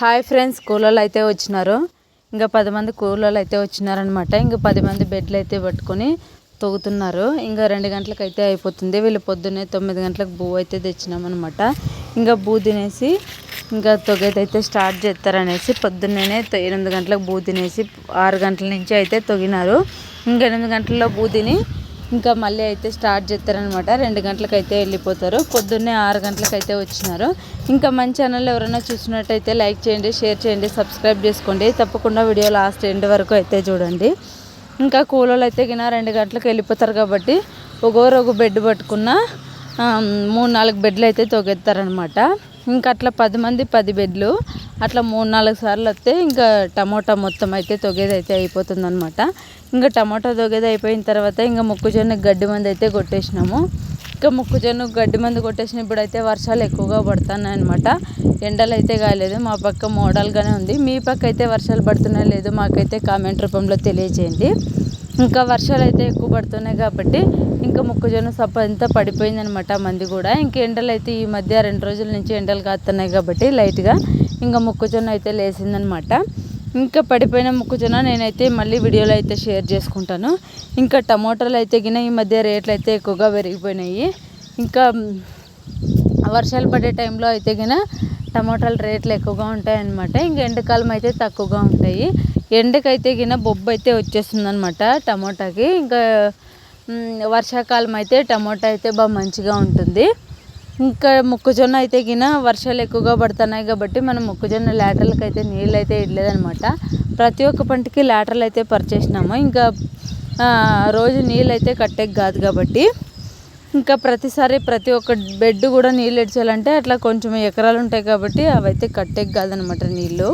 Hi friends కూలోళ్ళు అయితే వచ్చినారు. ఇంకా పది మంది కూలోళ్ళు అయితే వచ్చినారనమాట ఇంకా పది మంది బెడ్లు అయితే పట్టుకొని తొగుతున్నారు. ఇంకా రెండు గంటలకు అయితే అయిపోతుంది. వీళ్ళు పొద్దున్నే తొమ్మిది గంటలకు బూ అయితే తెచ్చినామన్నమాట. ఇంకా బూ తినేసి ఇంకా తొగేదైతే స్టార్ట్ చేస్తారనేసి పొద్దున్నే ఎనిమిది గంటలకు బూ తినేసి ఆరు గంటల నుంచి అయితే తొగినారు. ఇంకా ఎనిమిది గంటల్లో బూ తిని ఇంకా మళ్ళీ అయితే స్టార్ట్ చేస్తారనమాట. రెండు గంటలకైతే వెళ్ళిపోతారు. పొద్దున్నే ఆరు గంటలకైతే వచ్చినారు. ఇంకా మన ఛానల్ ఎవరైనా చూసినట్టయితే లైక్ చేయండి షేర్ చేయండి సబ్స్క్రైబ్ చేసుకోండి. తప్పకుండా వీడియో లాస్ట్ ఎండ్ వరకు అయితే చూడండి. ఇంకా కూలోళ్ళు అయితే గిన రెండు గంటలకు వెళ్ళిపోతారు కాబట్టి ఒకరు ఒక బెడ్ పట్టుకున్న మూడు నాలుగు బెడ్లు అయితే తొగెత్తారనమాట. ఇంకా అట్లా పది మంది పది బెడ్లు అట్లా మూడు నాలుగు సార్లు వస్తే ఇంకా టమోటా మొత్తం అయితే తొగేది అయితే అయిపోతుంది అనమాట ఇంకా టమోటా తొగేది అయిపోయిన తర్వాత ఇంకా మొక్కజొన్న గడ్డి మంది అయితే కొట్టేసినాము. ఇంకా మొక్కజొన్న గడ్డి మంది కొట్టేసిన ఇప్పుడైతే వర్షాలు ఎక్కువగా పడుతున్నాయి అనమాట ఎండలు అయితే కాలేదు మా పక్క మోడల్గానే ఉంది. మీ పక్క అయితే వర్షాలు పడుతున్నాయి లేదు మాకైతే కామెంట్ రూపంలో తెలియజేయండి. ఇంకా వర్షాలు అయితే ఎక్కువ పడుతున్నాయి కాబట్టి ఇంకా మొక్కజొన్న సప్ప అంతా పడిపోయిందనమాట మంది కూడా. ఇంక ఎండలు అయితే ఈ మధ్య రెండు రోజుల నుంచి ఎండలు కాస్తున్నాయి కాబట్టి లైట్గా ఇంకా మొక్కజొన్న అయితే లేసిందనమాట. ఇంకా పడిపోయిన మొక్కజొన్న నేనైతే మళ్ళీ వీడియోలో అయితే షేర్ చేసుకుంటాను. ఇంకా టమోటాలు అయితే గిన ఈ మధ్య రేట్లు అయితే ఎక్కువగా పెరిగిపోయినాయి. ఇంకా వర్షాలు పడే టైంలో అయితే గిన టమోటాల రేట్లు ఎక్కువగా ఉంటాయన్నమాట. ఇంకా ఎండాకాలం అయితే తక్కువగా ఉంటాయి. ఎండకైతే గిన బొబ్బు అయితే వచ్చేస్తుంది అనమాట టమోటాకి. ఇంకా వర్షాకాలం అయితే టమోటా అయితే బాగా మంచిగా ఉంటుంది. ఇంకా మొక్కజొన్న అయితే గిన వర్షాలు ఎక్కువగా పడుతున్నాయి కాబట్టి మనం మొక్కజొన్న లాటర్లకు అయితే నీళ్ళు అయితే ఇవ్వలేదనమాట ప్రతి ఒక్క పంటకి లాటర్లు అయితే పరిచేసినాము. ఇంకా రోజు నీళ్ళు అయితే కట్టేకి కాదు కాబట్టి. ఇంకా ప్రతిసారి ప్రతి ఒక్క బెడ్ కూడా నీళ్ళు ఇడ్చాలంటే అట్లా కొంచెం ఎకరాలు ఉంటాయి కాబట్టి అవి అయితే కట్టేకి కాదనమాట నీళ్ళు.